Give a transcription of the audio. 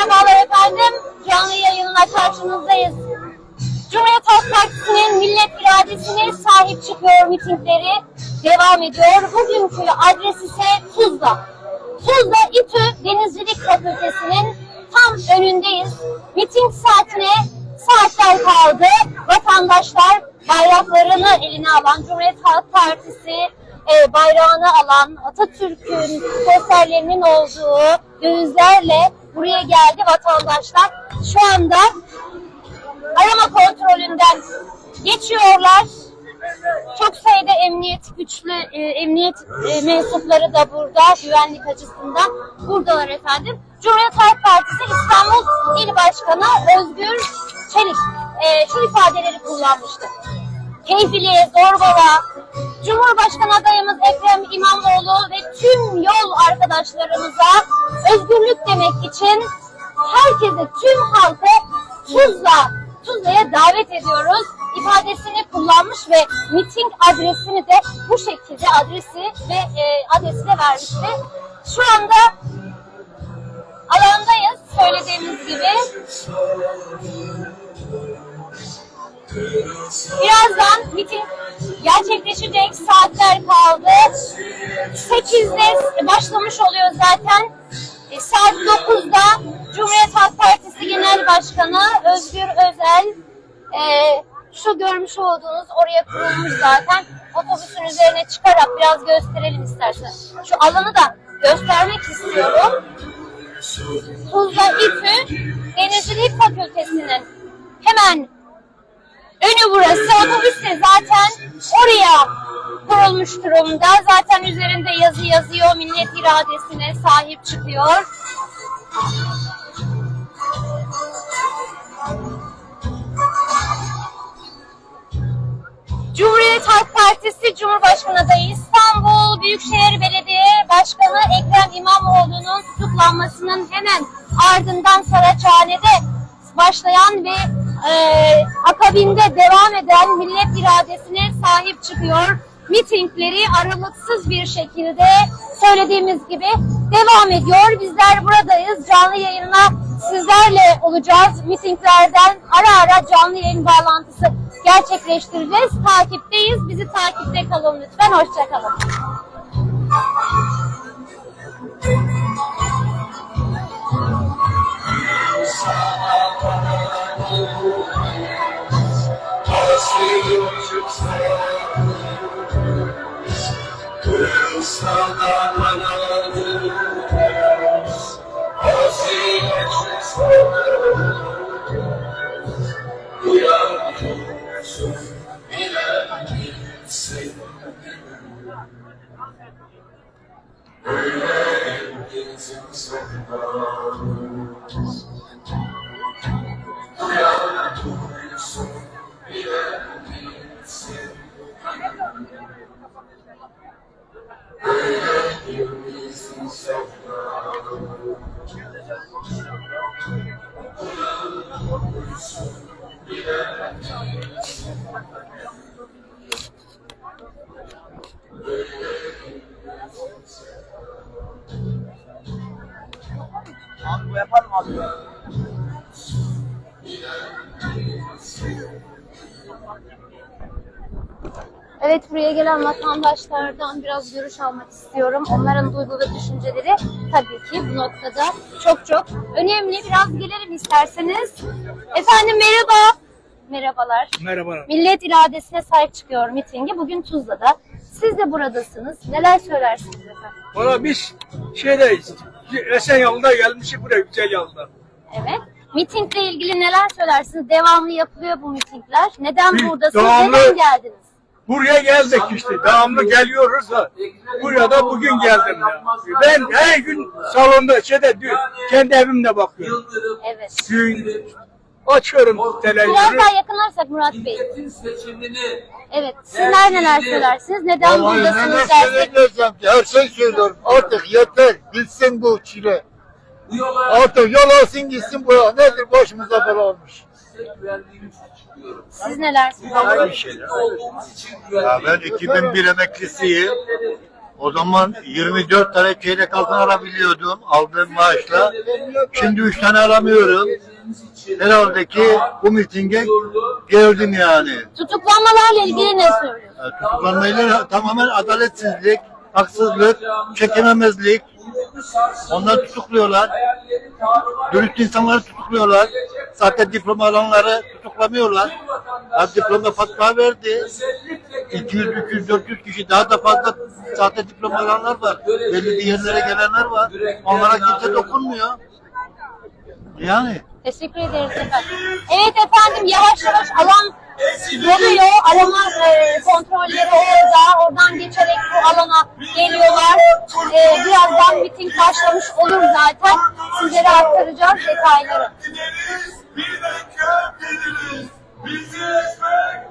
Merhabalar efendim. Canlı yayınla karşınızdayız. Cumhuriyet Halk Partisi'nin millet iradesine sahip çıkıyor mitingleri devam ediyor. Bugünkü adres ise Tuzla. Tuzla İTÜ Denizcilik Fakültesi'nin tam önündeyiz. Miting saatine saatler kaldı. Vatandaşlar bayraklarını eline alan Cumhuriyet Halk Partisi e, bayrağını alan Atatürk'ün posterlerinin olduğu dövizlerle buraya geldi vatandaşlar. Şu anda arama kontrolünden geçiyorlar. Çok sayıda emniyet güçlü, e, emniyet e, mensupları da burada güvenlik açısından buradalar efendim. Cumhuriyet Halk Partisi İstanbul İl Başkanı Özgür Çelik e, şu ifadeleri kullanmıştı. Keyfiliğe, zorbalığa, Cumhurbaşkanı adayımız Ekrem İmamoğlu ve tüm yol arkadaşlarımıza özgürlük demek için herkese, tüm halkı Tuzla, Tuzla'ya davet ediyoruz ifadesini kullanmış ve miting adresini de bu şekilde adresi ve e, adresi de vermişti. Şu anda alandayız söylediğimiz gibi. Birazdan miting gerçekleşecek saatler kaldı. 8'de başlamış oluyor zaten. E, saat 9'da Cumhuriyet Halk Partisi Genel Başkanı Özgür Özel e, şu görmüş olduğunuz oraya kurulmuş zaten otobüsün üzerine çıkarak biraz gösterelim istersen. Şu alanı da göstermek istiyorum. Tuzla İTÜ Denizcilik Fakültesi'nin hemen önü burası. Otobüs de zaten oraya kurulmuş durumda. Zaten üzerinde yazı yazıyor. Millet iradesine sahip çıkıyor. Cumhuriyet Halk Partisi Cumhurbaşkanı adayı İstanbul Büyükşehir Belediye Başkanı Ekrem İmamoğlu'nun tutuklanmasının hemen ardından Saraçhane'de başlayan ve e, akabinde devam eden millet iradesine sahip çıkıyor. Mitingleri aralıksız bir şekilde söylediğimiz gibi devam ediyor. Bizler buradayız. Canlı yayınla sizlerle olacağız. Mitinglerden ara ara canlı yayın bağlantısı gerçekleştireceğiz. Takipteyiz. Bizi takipte kalın lütfen. Hoşçakalın. Öyle elbizim sevdalı Abi bu. Evet buraya gelen vatandaşlardan biraz görüş almak istiyorum. Onların duygu ve düşünceleri tabii ki bu noktada çok çok önemli. Biraz gelelim isterseniz. Efendim merhaba. Merhabalar. Merhaba. Millet iradesine sahip çıkıyor mitingi. Bugün Tuzla'da. Siz de buradasınız. Neler söylersiniz efendim? Valla biz şeydeyiz. Esenyurt'ta gelmişiz buraya güzel yolda. Evet. Mitingle ilgili neler söylersiniz? Devamlı yapılıyor bu mitingler. Neden Biz buradasınız? devamlı- Neden geldiniz? Buraya geldik işte. Devamlı geliyoruz da. Buraya da bugün geldim ya. Ben her gün salonda şeyde dü- kendi evimde bakıyorum. Evet. Gün açıyorum Biraz televizyonu. daha yakınlarsak Murat Bey. Seçimini Evet. Sizler neler söylersiniz? Neden Vallahi buradasınız dersek? söyleyeceğim ki her şey söylüyorum. Artık yeter. Gitsin bu çile. bu yola Artık yol alsın gitsin bu yol. Nedir başımıza bela olmuş. Destek verdiğim için çıkıyorum. Siz neler Bu yola söylersiniz? şeyler. olduğumuz için Ya ben 2001 emeklisiyim. O zaman 24 tane çeyrek altın alabiliyordum aldığım maaşla. Şimdi 3 tane alamıyorum. Herhalde ki bu mitinge geldim yani. Tutuklanmalarla ilgili ne söylüyorsunuz? Yani Tutuklanmayla tamamen adaletsizlik, haksızlık, çekememezlik. Onlar tutukluyorlar. Dürüst insanları tutukluyorlar. Zaten diploma alanları tutuklamıyorlar. Ya diploma fatva verdi. 200, 300, 400 kişi daha da fazla sahte diploma alanlar var. Belli bir yerlere gelenler var. Onlara kimse dokunmuyor. Yani. Teşekkür ederiz efendim. Evet efendim yavaş yavaş alan doluyor. Arama e, kontrolleri orada. Oradan geçerek bu alana geliyorlar. E, birazdan miting başlamış olur zaten. Sizlere aktaracağız detayları. Gideriz, bir dakika gideriz. Bizi ezmek